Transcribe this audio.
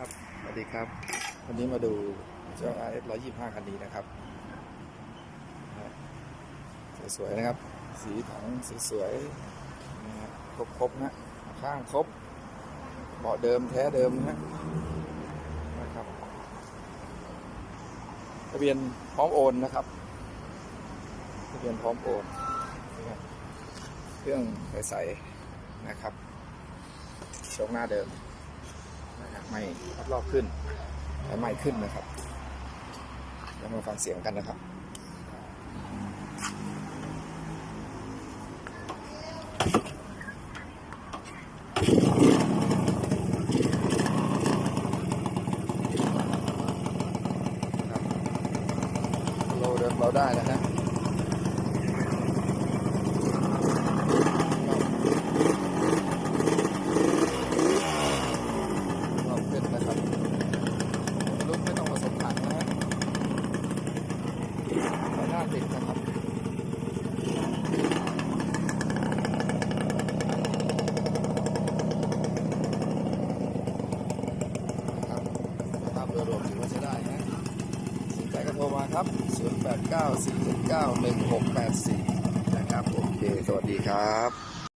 ครับ สวัสดีครับ วันนี้มาดูเจ้า RS 125 คันนี้นะครับ สวยๆนะครับ สีถังสวยๆนะฮะครบๆนะ ข้างครบ เบาะเดิมแท้เดิมนะนะครับทะเบียนพร้อมโอนนะครับทะเบียนพร้อมโอนเครื่องใสๆนะครับชกหน้าเดิม นะครับไม่รอบขึ้นและไม่ขึ้นนะครับแล้วมาฟังเสียงกันนะครับโลเดิมเราได้นะฮะรอบขึ้นนะครับลุกไม่ต้องผสมถังนะฮะไฟหน้า ติดนะครับครับโดยรวมถือว่าใช้ได้นะสนใจก็โทรมาครับ 0 8 9 4 7 9 1 6 8 4 นะครับ โอเค สวัสดีครับ